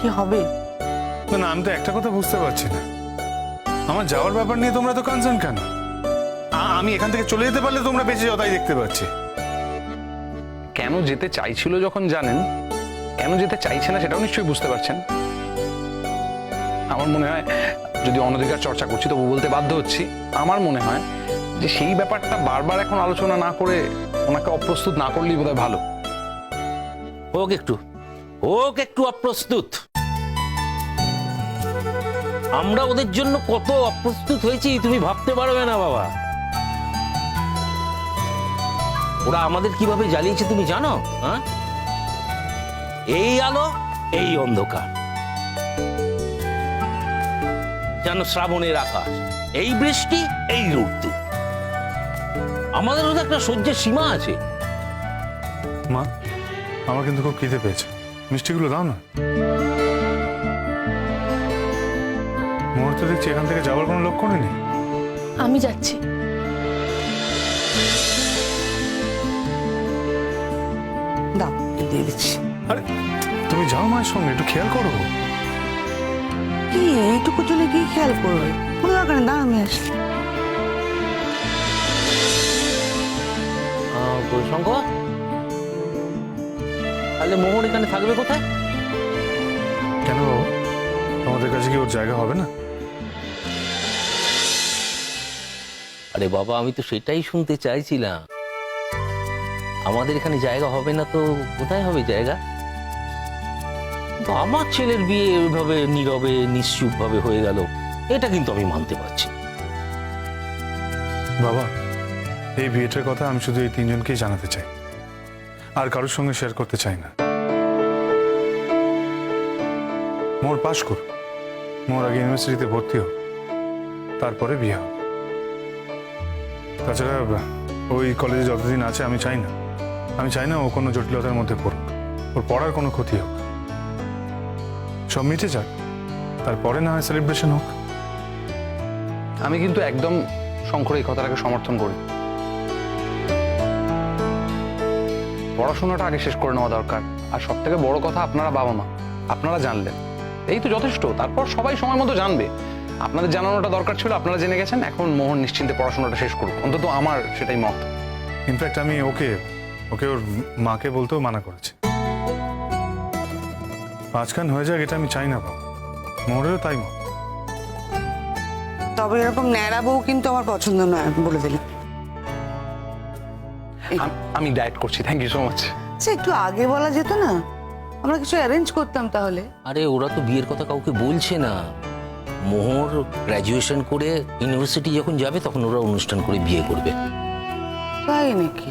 কি হবে? না না আমি তো একটা কথা বুঝতে পারছি না। আমার যাওয়ার ব্যাপার নিয়ে তোমরা তো কনসার্ন কেন? আমি এখান থেকে চলে যেতে পারলে তোমরা বেঁচে যাও তাই দেখতে পাচ্ছি। কেন যেতে চাইছিল যখন জানেন? কেন যেতে চাইছে না সেটাও নিশ্চয়ই বুঝতে পারছেন? আমার মনে হয় যদি অনধিকার চর্চা করছি তবু বলতে বাধ্য হচ্ছি। আমার মনে হয় যে সেই ব্যাপারটা বারবার এখন আলোচনা না করে ওনাকে অপ্রস্তুত না করলেই বোধহয় ভালো। হোক একটু। হোক একটু অপ্রস্তুত। আমরা ওদের জন্য কত অপ্রস্তুত হয়েছি, তুমি ভাবতে পারবে না, বাবা। ওরা আমাদের কীভাবে জ্বালিয়েছে, তুমি জানো? হ্যাঁ? এই আলো, এই অন্ধকার। যেন শ্রাবণের আকাশ, এই বৃষ্টি, এই রুদ্দু আমাদেরও তো একটা সহ্যের সীমা আছে। মা, আমার কিন্তু খুব খিদে পেয়েছে। মিষ্টিগুলো দাও না। মুহূর্তে দেখছি এখান থেকে যাওয়ার কোনো লক্ষণই নেই। আমি যাচ্ছি। দাও দিয়ে দিচ্ছি। আরে তুমি যাও মায়ের সঙ্গে একটু খেয়াল করো। কি এইটুকু জন্য কি খেয়াল করবে? কোনো দরকার নেই দাঁড়া আমি আসছি। আহ, গৌরশঙ্কর তাহলে মোহন এখানে থাকবে কোথায়? কেন? তোমাদের কাছে কি ওর জায়গা হবে না? আরে বাবা আমি তো সেটাই শুনতে চাইছিলাম। আমাদের এখানে জায়গা হবে না তো কোথায় হবে জায়গা? আমার ছেলের বিয়ে এভাবে নীরবে নিশ্চুপ ভাবে হয়ে গেল এটা কিন্তু আমি মানতে পারছি বাবা এই বিয়েটার কথা আমি শুধু এই তিনজনকেই জানাতে চাই। আর কারোর সঙ্গে শেয়ার করতে চাই না। মোর পাশ কর। মোর আগে ইউনিভার্সিটিতে ভর্তি হোক তারপরে বিয়ে হবে। তাছাড়া, ওই কলেজে যতদিন আছে আমি চাই না। আমি চাই না ও কোনো জটিলতার মধ্যে পড়ুক। ওর পড়ার কোনো ক্ষতি হোক। সব মিটে যাক। তারপরে না হয় সেলিব্রেশন হোক। আমি কিন্তু একদম শঙ্কর এই কথাটাকে সমর্থন করি। পড়াশোনাটা আগে শেষ করে নেওয়া দরকার। আর সব থেকে বড় কথা আপনারা বাবা মা আপনারা জানলেন। এই তো যথেষ্ট তারপর সবাই সময় মতো জানবে। আপনাদের জানানোটা দরকার ছিল আপনারা জেনে গেছেন এখন মোহন নিশ্চিন্তে পড়াশোনাটা শেষ করুক। অন্তত আমার সেটাই মত। ইনফ্যাক্ট আমি ওকে ওকে ওর মাকে বলতেও মানা করেছি। পাঁচখান হয়ে যাক এটা আমি চাই না বাবা। মোড়েও তাই মত। তবে এরকম ন্যাড়া বউ কিন্তু আমার পছন্দ নয় আমি বলে দিলাম। আমি ডায়েট করছি থ্যাংক ইউ সো মাচ সে একটু আগে বলা যেত না? আমরা কিছু অ্যারেঞ্জ করতাম তাহলে। আরে ওরা তো বিয়ের কথা কাউকে বলছে না। মোহর গ্র্যাজুয়েশন করে ইউনিভার্সিটি যখন যাবে তখন ওরা অনুষ্ঠান করে বিয়ে করবে। তাই নাকি?